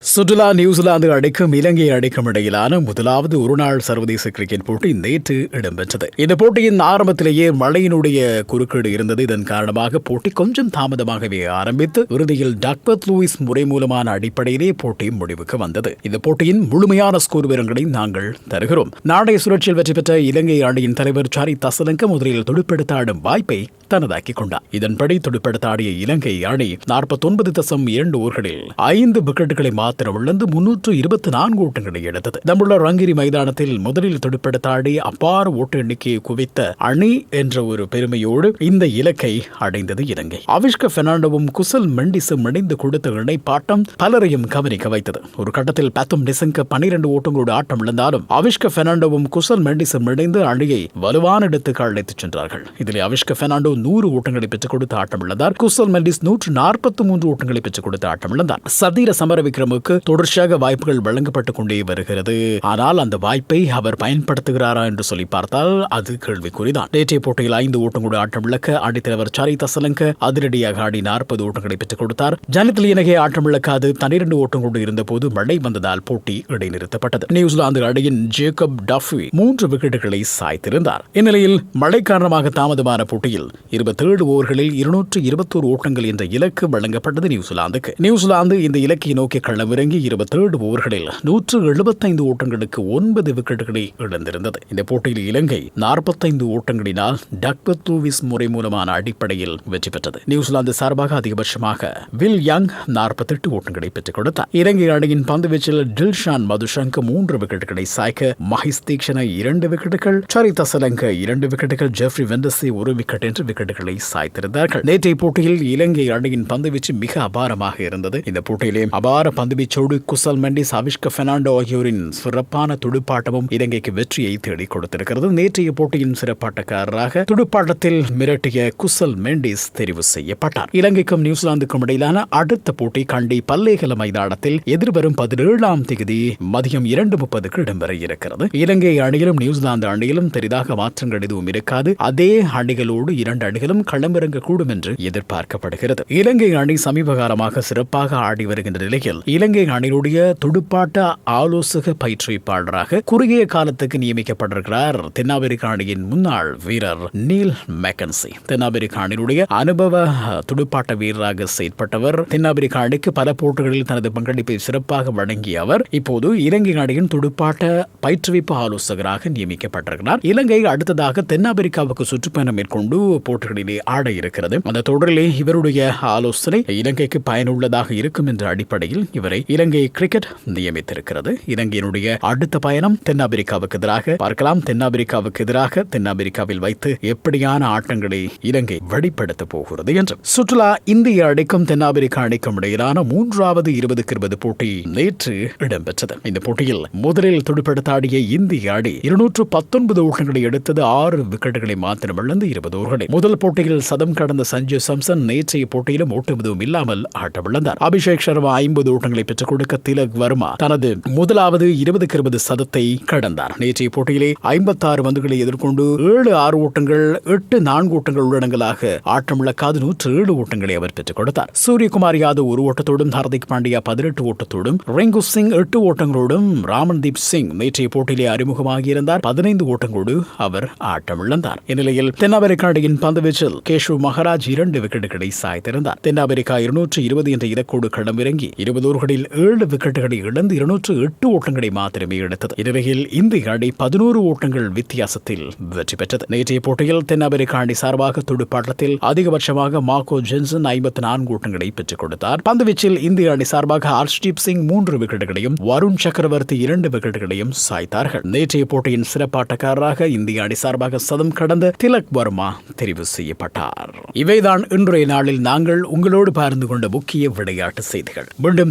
சுற்றுலா நியூசிலாந்து அடைக்கும் இலங்கை அடைக்கும் இடையிலான முதலாவது ஒருநாள் சர்வதேச கிரிக்கெட் போட்டி நேற்று இடம்பெற்றது. இந்த போட்டியின் ஆரம்பத்திலேயே மழையினுடைய குறுக்கீடு இருந்தது. இதன் காரணமாக போட்டி கொஞ்சம் தாமதமாகவே ஆரம்பித்து இறுதியில் டக்பத் லூயிஸ் முறை மூலமான அடிப்படையிலே போட்டி முடிவுக்கு வந்தது. இந்த போட்டியின் முழுமையான ஸ்கோர் விவரங்களை நாங்கள் தருகிறோம். நாளைய சுழற்சியில் வெற்றி பெற்ற இலங்கை அணியின் தலைவர் சாரி தசலங்க முதலில் துடுப்பெடுத்து ஆடும் வாய்ப்பை தனதாக்கிக் கொண்டார். இதன்படி துடுப்படுத்தாடிய இலங்கை அணி நாற்பத்தொன்பது தசம் இரண்டு ஊர்களில் ஐந்து விக்கெட்டுகளை மாத்திரம் இழந்து முன்னூற்று இருபத்தி நான்கு ஓட்டங்களை எடுத்தது. தம்புள்ள ரங்கிரி மைதானத்தில் முதலில் துடுப்படுத்தாடி அப்பார ஓட்டு எண்ணிக்கையை குவித்த அணி என்ற ஒரு பெருமையோடு இந்த இலக்கை அடைந்தது இலங்கை. அவிஷ்க பெர்னாண்டோவும் குசல் மெண்டிஸும் இணைந்து கொடுத்த இணைப்பாட்டம் பலரையும் கவனிக்க வைத்தது. ஒரு கட்டத்தில் பத்தும் டிசங்க பனிரெண்டு ஓட்டங்களோடு ஆட்டம் இழந்தாலும் அவிஷ்க பெர்னாண்டோவும் குசல் மெண்டிஸும் இணைந்து அணியை வலுவான இடத்துக்கு அழைத்துச் சென்றார்கள். இதில் அவிஷ்க பெர்னாண்டோ நூறு ஓட்டங்களை பெற்றுக் கொடுத்து ஆட்டம் இழந்தார். குசல் மெண்டிஸ் நூற்று நாற்பத்தி மூன்று ஓட்டங்களை பெற்றுக் கொடுத்து ஆட்டம் இழந்தார். சதீர சமர விக்ரமுக்கு தொடர்ச்சியாக வாய்ப்புகள் வழங்கப்பட்டுக் கொண்டே வருகிறது. ஆனால் அந்த வாய்ப்பை அவர் பயன்படுத்துகிறாரா என்று சொல்லி பார்த்தால் அது கேள்விக்குறிதான். நேற்றைய போட்டியில் ஐந்து ஓட்டங்களோடு ஆட்டம் விளக்க அணித்தலைவர் சாரி தசலங்க அதிரடியாக ஆடி நாற்பது ஓட்டங்களை பெற்றுக் கொடுத்தார். ஜனத்தில் இணகை ஆட்டம் இழக்காது பன்னிரண்டு ஓட்டங்களோடு இருந்தபோது மழை வந்ததால் போட்டி இடைநிறுத்தப்பட்டது. நியூசிலாந்து அணியின் ஜேக்கப் டஃபி மூன்று விக்கெட்டுகளை சாய்த்திருந்தார். இந்நிலையில் மழை காரணமாக தாமதமான போட்டியில் இருபத்தேழு ஓவர்களில் இருநூற்று இருபத்தோரு ஓட்டங்கள் என்ற இலக்கு வழங்கப்பட்டது நியூசிலாந்துக்கு. நியூசிலாந்து இந்த இலக்கை நோக்கி களமிறங்கி இருபத்தேழு ஓவர்களில் நூற்று எழுபத்தைந்து ஓட்டங்களுக்கு ஒன்பது விக்கெட்டுகளை இழந்திருந்தது. இந்த போட்டியில் இலங்கை நாற்பத்தைந்து ஓட்டங்களினால் டக்பத் லூவிஸ் முறை மூலமான அடிப்படையில் வெற்றி பெற்றது. நியூசிலாந்து சார்பாக அதிகபட்சமாக வில் யங் நாற்பத்தெட்டு ஓட்டங்களை பெற்றுக் கொடுத்தார். இலங்கை அணியின் பந்து வீச்சில் டில்ஷான் மதுஷங்க் மூன்று விக்கெட்டுகளை சாய்க்க மஹிஸ் தீக்ஷண இரண்டு விக்கெட்டுகள் சரித சலங்க இரண்டு விக்கெட்டுகள் ஜெஃப்ரி வெண்டசி ஒரு விக்கெட் என்று விக்கெட்டுகளை சாய்த்திருந்தார்கள். நேற்றைய போட்டியில் இலங்கை அணியின் பந்துவீச்சு மிக அபாரமாக இருந்தது. இந்த போட்டியிலே அபார பந்து பந்துவீச்சோடு குசல் மெண்டிஸ் அவிஷ்க பெர்னாண்டோ ஆகியோரின் சிறப்பான துடுப்பாட்டமும் இலங்கைக்கு வெற்றியை தேடிக் கொடுத்திருக்கிறது. நேற்றைய போட்டியின் சிறப்பாட்டக்காரராக துடுப்பாட்டத்தில் மிரட்டிய குசல் மெண்டிஸ் தெரிவு செய்யப்பட்டார். இலங்கைக்கும் நியூசிலாந்துக்கும் இடையிலான அடுத்த போட்டி கண்டி பல்லேகல மைதானத்தில் எதிர்வரும் பதினேழாம் தேதி மதியம் இரண்டு முப்பதுக்கு இடம்பெற இருக்கிறது. இலங்கை அணியிலும் நியூசிலாந்து அணியிலும் பெரிதாக மாற்றங்கள் எதுவும் இருக்காது. அதே அணிகளோடு இரண்டு அணிகளும் களமிறங்கக்கூடும் என்று எதிர்பார்க்கப்படுகிறது. இலங்கை அணி சமீப காலமாக சிறப்பாக ஆடி வருகின்ற நிலையில் இலங்கை அணியினுடைய துடுப்பாட்ட ஆலோசக பயிற்றுவிப்பாளராக குறுகிய காலத்துக்கு நியமிக்கப்பட்டிருக்கிறார் தென்னாப்பிரிக்க அணியின் முன்னாள் வீரர் நீல் மெக்கன்சி. தென்னாப்பிரிக்க அணியினுடைய அனுபவ துடுப்பாட்ட வீரராக செயற்பட்டவர். தென்னாப்பிரிக்க அணிக்கு பல போட்டிகளில் தனது பங்களிப்பை சிறப்பாக வழங்கிய அவர் இப்போது இலங்கை அணியின் துடுப்பாட்ட பயிற்றுவிப்பு ஆலோசகராக நியமிக்கப்பட்டிருக்கிறார். இலங்கை அடுத்ததாக தென்னாப்பிரிக்காவுக்கு சுற்றுப்பயணம் மேற்கொண்டு போட்டிகளிலே ஆட இருக்கிறது. அந்த தொடரிலே இவருடைய ஆலோசனை இலங்கைக்கு பயனுள்ளதாக இருக்கும் என்ற அடிப்படையில் இவரை இலங்கை கிரிக்கெட் நியமித்திருக்கிறது. இலங்கையினுடைய அடுத்த பயணம் தென்னாப்பிரிக்காவுக்கு எதிராக. பார்க்கலாம் தென்னாப்பிரிக்காவுக்கு எதிராக தென்னாப்பிரிக்காவில் வைத்து எப்படியான ஆட்டங்களை இலங்கை வெளிப்படுத்த போகிறது என்று சுற்றுலா இந்திய அணிக்கும் தென்னாப்பிரிக்கா அணிக்கும் இடையிலான மூன்றாவது இருபதுக்கு இருபது போட்டி நேற்று இடம்பெற்றது. இந்த போட்டியில் முதலில் துடுப்படுத்தாடிய இந்திய அணி இருநூற்று பத்தொன்பது ஓட்டங்களை எடுத்தது ஆறு விக்கெட்டுகளை மாத்திரம் இழந்து இருபது ஓவர்களை முதல் போட்டியில் சதம் கடந்த சஞ்சு சம்சன் நேற்றைய போட்டியிலும் ஓட்டம் எதுவும் இல்லாமல் ஆட்டமிழந்தார். அபிஷேக் சர்மா ஐம்பது ஓட்டங்களை பெற்றுக் கொடுக்க திலக் வர்மா தனது முதலாவது இருபதுக்கு இருபது சதத்தை கடந்தார். நேற்றைய போட்டியிலே ஐம்பத்தாறு பந்துகளை எதிர்கொண்டு ஏழு ஆறு ஓட்டங்கள் எட்டு நான்கு ஓட்டங்கள் உள்ளடங்கலாக ஆட்டமிழக்காது நூற்று ஏழு ஓட்டங்களை அவர் பெற்றுக் கொடுத்தார் சூரியகுமார் யாதவ் ஒரு ஓட்டத்தோடும் ஹார்திக் பாண்டியா பதினெட்டு ஓட்டத்தோடும் ரெங்கு சிங் எட்டு ஓட்டங்களோடும் ராமன்தீப் சிங் நேற்றைய போட்டியிலே அறிமுகமாகியிருந்தார். பதினைந்து ஓட்டங்களோடு அவர் ஆட்டமிழந்தார். இந்நிலையில் தென்னாப்பிரிக்கா அணியின் பந்துவீச்சில் கேஷு மகாராஜ் இரண்டு விக்கெட்டுகளை சாய்த்திருந்தார். தென்னாப்பிரிக்கா இருநூற்று இருபது என்ற இலக்கோடு களமிறங்கி இருபது ஓவர்களில் ஏழு விக்கெட்டுகளை இழந்து இருநூற்று எட்டு ஓட்டங்களை மாத்திரமே எடுத்தது. இந்நிலையில் இந்திய அணி பதினோரு ஓட்டங்கள் வித்தியாசத்தில் வெற்றி பெற்றது. நேற்றைய போட்டியில் தென்னாப்பிரிக்க அணி சார்பாக துடுப்பாட்டத்தில் அதிகபட்சமாக மார்க்கோ ஜென்சன் ஐம்பத்தி நான்கு ஓட்டங்களை பெற்றுக் கொடுத்தார். பந்துவீச்சில் இந்திய அணி சார்பாக ஹர்ஷ்தீப் சிங் மூன்று விக்கெட்டுகளையும் வருண் சக்கரவர்த்தி இரண்டு விக்கெட்டுகளையும் சாய்த்தார்கள். நேற்றைய போட்டியின் சிறப்பாட்டக்காரராக இந்திய அணி சார்பாக சதம் கடந்த திலக் வர்மா தெரிவு செய்யப்பட்டார். இவைதான் இன்றைய நாளில் நாங்கள் உங்களோடு பகிர்ந்து கொண்ட முக்கிய விளையாட்டு செய்திகள். மீண்டும்